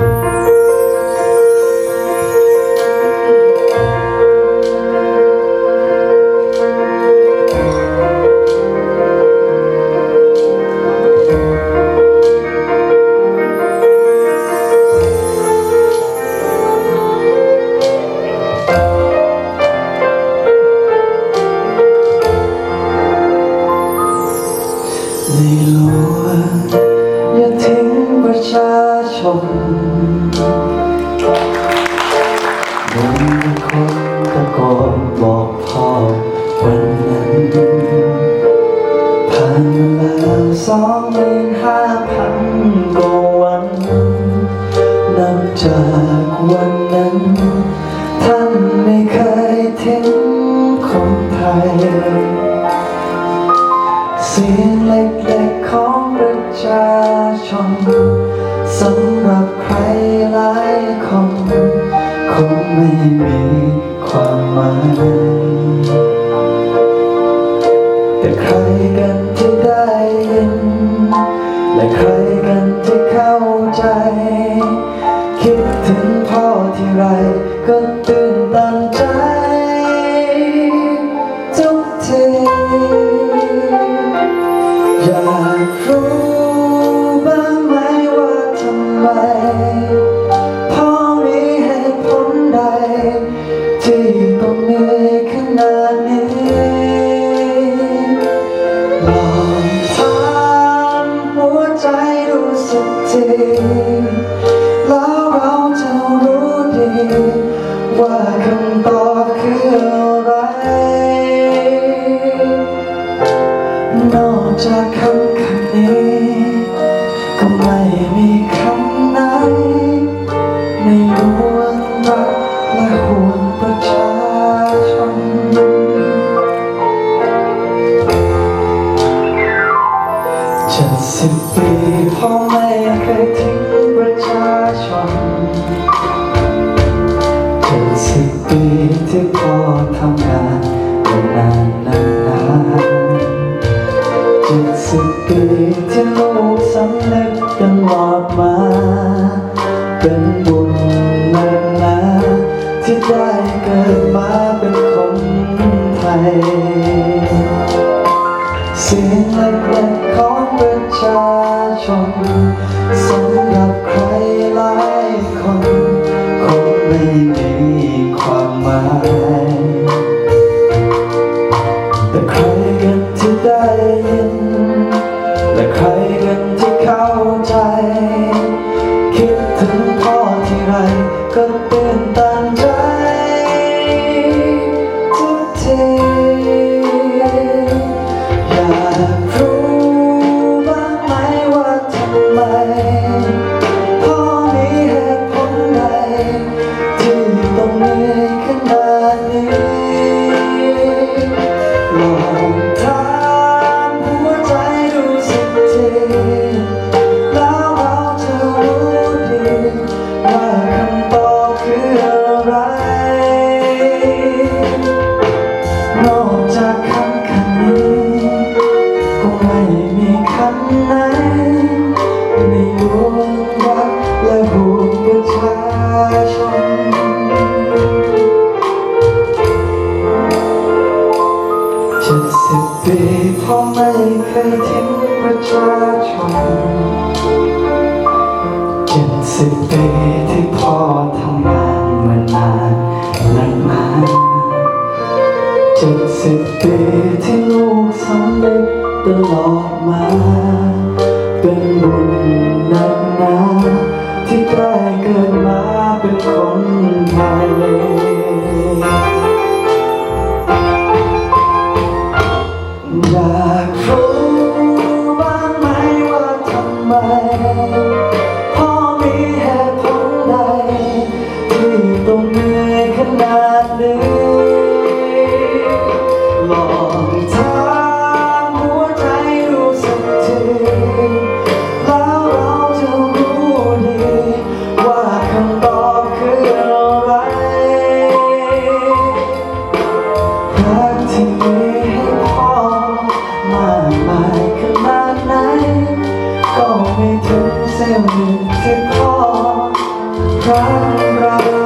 ใน ชาชนเหมือนคนตะโกนบอกพ่อวันนั้นผ่านมาแล้วสองหมื่นห้าพันกว่าวันนับจากวันนั้น ท่านไม่เคยทิ้งคนไทย เสียงเล็กๆของประชาชน สำหรับใครหลายคนคงไม่มีความหมาย แต่ใครกันที่ได้ยินและใคร ว่าคำตอบคืออะไร นอกจากคำคำนี้ ก็ไม่มีคำไหนในหลวงรักและห่วงประชาชนเจ็ดสิบปีพ่อไม่ ที่พอทำงานมานานนานนานเจ็ดสิบปีที่ลูกสำนึกตลอดมา เป็นบุญนักหนาที่ได้เกิดมาเป็นคนไทยเสียงเล็กๆของประชาชนสำหรับใครหลายคนคงไม่ ประชาชนเจ็ดสิบปีที่พ่อทำงานมานานนานนาเจ็ดสิบปีที่ลูกสำเร็จตลอดมา เป็นบุญนักหนาที่ได้เกิดมาเป็นคนไทย มีแต่ก็รักเรา